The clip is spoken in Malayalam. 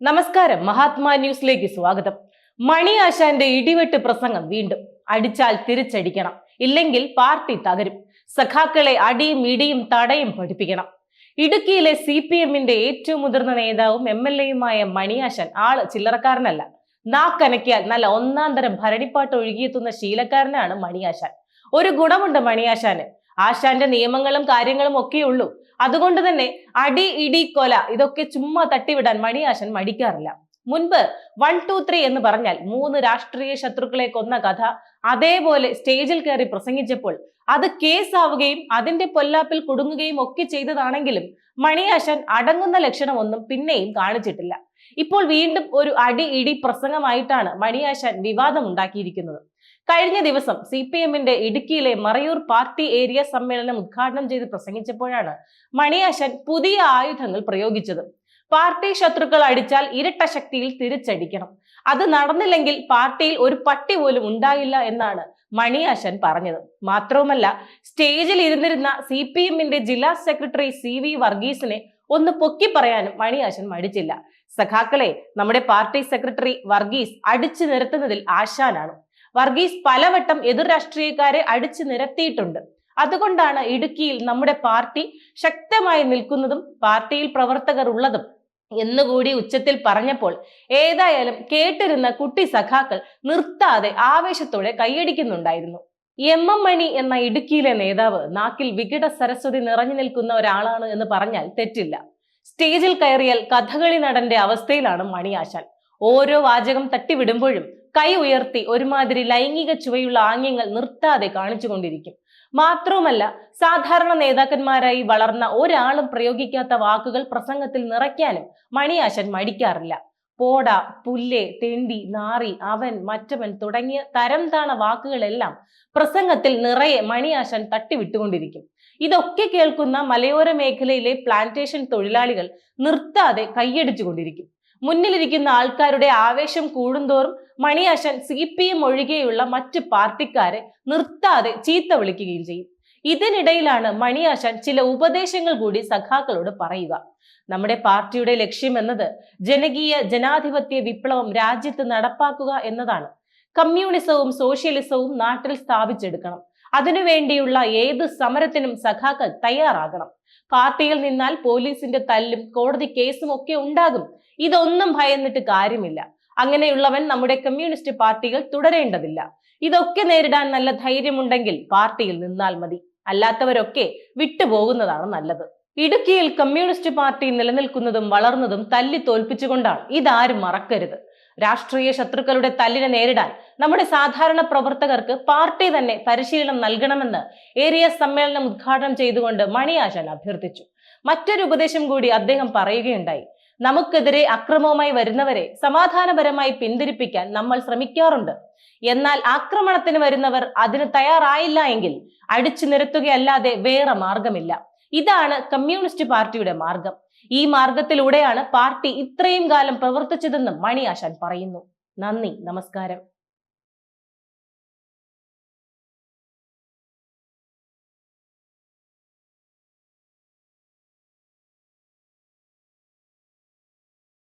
നമസ്കാരം. മഹാത്മാ ന്യൂസിലേക്ക് സ്വാഗതം. മണി ആശാന്റെ ഇടിവെട്ട് പ്രസംഗം വീണ്ടും. അടിച്ചാൽ തിരിച്ചടിക്കണം. ഇല്ലെങ്കിൽ പാർട്ടി തകരും. സഖാക്കളെ അടിയും ഇടിയും തടയും പഠിപ്പിക്കണം. ഇടുക്കിയിലെ സി പി എമ്മിന്റെ ഏറ്റവും മുതിർന്ന നേതാവും എം എൽ എയുമായ മണിയാശാൻ ആൾ ചില്ലറക്കാരനല്ല. നാക്കനക്കിയാൽ നല്ല ഒന്നാം തരം ഭരണിപ്പാട്ട് ഒഴുകിയെത്തുന്ന ശീലക്കാരനാണ് മണിയാശാൻ ഒരു ഗുണമുണ്ട് മണിയാശാന് ആശാന്റെ നിയമങ്ങളും കാര്യങ്ങളും ഒക്കെ ഉള്ളൂ അതുകൊണ്ട് തന്നെ അടി ഇടി കൊല ഇതൊക്കെ ചുമ്മാ തട്ടിവിടാൻ മണിയാശൻ മടിക്കാറില്ല. മുൻപ് വൺ ടു ത്രീ എന്ന് പറഞ്ഞാൽ മൂന്ന് രാഷ്ട്രീയ ശത്രുക്കളെ കൊന്ന കഥ അതേപോലെ സ്റ്റേജിൽ കയറി പ്രസംഗിച്ചപ്പോൾ അത് കേസാവുകയും അതിന്റെ പൊല്ലാപ്പിൽ കുടുങ്ങുകയും ഒക്കെ ചെയ്തതാണെങ്കിലും മണിയാശൻ അടങ്ങുന്ന ലക്ഷണമൊന്നും പിന്നെയും കാണിച്ചിട്ടില്ല. ഇപ്പോൾ വീണ്ടും ഒരു അടി ഇടി പ്രസംഗമായിട്ടാണ് മണിയാശാൻ വിവാദം ഉണ്ടാക്കിയിരിക്കുന്നത് കഴിഞ്ഞ ദിവസം സി പി എമ്മിന്റെ ഇടുക്കിയിലെ മറയൂർ പാർട്ടി ഏരിയ സമ്മേളനം ഉദ്ഘാടനം ചെയ്ത് പ്രസംഗിച്ചപ്പോഴാണ് മണിയാശൻ പുതിയ ആയുധങ്ങൾ പ്രയോഗിച്ചത്. പാർട്ടി ശത്രുക്കൾ അടിച്ചാൽ ഇരട്ട ശക്തിയിൽ തിരിച്ചടിക്കണം. അത് നടന്നില്ലെങ്കിൽ പാർട്ടിയിൽ ഒരു പട്ടി പോലും ഉണ്ടായില്ല എന്നാണ് മണിയാശൻ പറഞ്ഞത്. മാത്രവുമല്ല സ്റ്റേജിൽ ഇരുന്നിരുന്ന സി പി എമ്മിന്റെ ജില്ലാ സെക്രട്ടറി സി വി വർഗീസിനെ ഒന്ന് പൊക്കി പറയാനും മണിയാശൻ മടിച്ചില്ല. സഖാക്കളെ നമ്മുടെ പാർട്ടി സെക്രട്ടറി വർഗീസ് അടിച്ചു നിരത്തുന്നതിൽ ആശാനാണ്. വർഗീസ് പലവട്ടം എതിർ രാഷ്ട്രീയക്കാരെ അടിച്ചു നിരത്തിയിട്ടുണ്ട്. അതുകൊണ്ടാണ് ഇടുക്കിയിൽ നമ്മുടെ പാർട്ടി ശക്തമായി നിൽക്കുന്നതും പാർട്ടിയിൽ പ്രവർത്തകർ ഉള്ളതും എന്നുകൂടി ഉച്ചത്തിൽ പറഞ്ഞപ്പോൾ ഏതായാലും കേട്ടിരുന്ന കുട്ടി സഖാക്കൾ നിർത്താതെ ആവേശത്തോടെ കൈയടിക്കുന്നുണ്ടായിരുന്നു. എം എം മണി എന്ന ഇടുക്കിയിലെ നേതാവ് നാക്കിൽ വികട സരസ്വതി നിറഞ്ഞു നിൽക്കുന്ന ഒരാളാണ് എന്ന് പറഞ്ഞാൽ തെറ്റില്ല. സ്റ്റേജിൽ കയറിയാൽ കഥകളി നടന്റെ അവസ്ഥയിലാണ് മണി ആശാൻ ഓരോ വാചകം തട്ടിവിടുമ്പോഴും കൈ ഉയർത്തി ഒരുമാതിരി ലൈംഗിക ചുവയുള്ള ആംഗ്യങ്ങൾ നിർത്താതെ കാണിച്ചുകൊണ്ടിരിക്കും. മാത്രവുമല്ല സാധാരണ നേതാക്കന്മാരായി വളർന്ന ഒരാളും പ്രയോഗിക്കാത്ത വാക്കുകൾ പ്രസംഗത്തിൽ നിറയ്ക്കാനും മണിയാശൻ മടിക്കാറില്ല. പോട പുല്ലെ തെണ്ടി നാറി അവൻ മറ്റവൻ തുടങ്ങിയ തരം താണ വാക്കുകളെല്ലാം പ്രസംഗത്തിൽ നിറയെ മണിയാശൻ തട്ടിവിട്ടുകൊണ്ടിരിക്കും. ഇതൊക്കെ കേൾക്കുന്ന മലയോര മേഖലയിലെ പ്ലാന്റേഷൻ തൊഴിലാളികൾ നിർത്താതെ കൈയടിച്ചുകൊണ്ടിരിക്കും. മുന്നിലിരിക്കുന്ന ആൾക്കാരുടെ ആവേശം കൂടുന്തോറും മണിയാശൻ സി പി എം ഒഴികെയുള്ള മറ്റ് പാർട്ടിക്കാരെ നിർത്താതെ ചീത്ത വിളിക്കുകയും ചെയ്യും. ഇതിനിടയിലാണ് മണിയാശാൻ ചില ഉപദേശങ്ങൾ കൂടി സഖാക്കളോട് പറയുക. നമ്മുടെ പാർട്ടിയുടെ ലക്ഷ്യം എന്നത് ജനകീയ ജനാധിപത്യ വിപ്ലവം രാജ്യത്ത് നടപ്പാക്കുക എന്നതാണ്. കമ്മ്യൂണിസവും സോഷ്യലിസവും നാട്ടിൽ സ്ഥാപിച്ചെടുക്കണം. അതിനുവേണ്ടിയുള്ള ഏത് സമരത്തിനും സഖാക്കൾ തയ്യാറാകണം. പാർട്ടിയിൽ നിന്നാൽ പോലീസിന്റെ തല്ലും കോടതി കേസും ഒക്കെ ഉണ്ടാകും. ഇതൊന്നും ഭയന്നിട്ട് കാര്യമില്ല. അങ്ങനെയുള്ളവൻ നമ്മുടെ കമ്മ്യൂണിസ്റ്റ് പാർട്ടികൾ തുടരേണ്ടതില്ല. ഇതൊക്കെ നേരിടാൻ നല്ല ധൈര്യമുണ്ടെങ്കിൽ പാർട്ടിയിൽ നിന്നാൽ മതി. അല്ലാത്തവരൊക്കെ വിട്ടുപോകുന്നതാണ് നല്ലത്. ഇടുക്കിയിൽ കമ്മ്യൂണിസ്റ്റ് പാർട്ടി നിലനിൽക്കുന്നതും വളർന്നതും തല്ലി തോൽപ്പിച്ചുകൊണ്ടാണ്. ഇതാരും മറക്കരുത്. രാഷ്ട്രീയ ശത്രുക്കളുടെ തല്ലിനെ നേരിടാൻ നമ്മുടെ സാധാരണ പ്രവർത്തകർക്ക് പാർട്ടി തന്നെ പരിശീലനം നൽകണമെന്ന് ഏരിയ സമ്മേളനം ഉദ്ഘാടനം ചെയ്തുകൊണ്ട് മണിയാശൻ അഭ്യർത്ഥിച്ചു. മറ്റൊരു ഉപദേശം കൂടി അദ്ദേഹം പറയുകയുണ്ടായി. നമുക്കെതിരെ അക്രമവുമായി വരുന്നവരെ സമാധാനപരമായി പിന്തിരിപ്പിക്കാൻ നമ്മൾ ശ്രമിക്കാറുണ്ട്. എന്നാൽ ആക്രമണത്തിന് വരുന്നവർ അതിന് തയ്യാറായില്ല എങ്കിൽ അടിച്ചു നിരത്തുകയല്ലാതെ വേറെ മാർഗമില്ല. ഇതാണ് കമ്മ്യൂണിസ്റ്റ് പാർട്ടിയുടെ മാർഗം. ഈ മാർഗത്തിലൂടെയാണ് പാർട്ടി ഇത്രയും കാലം പ്രവർത്തിച്ചതെന്നും മണി ആശാൻ പറയുന്നു. നന്ദി നമസ്കാരം.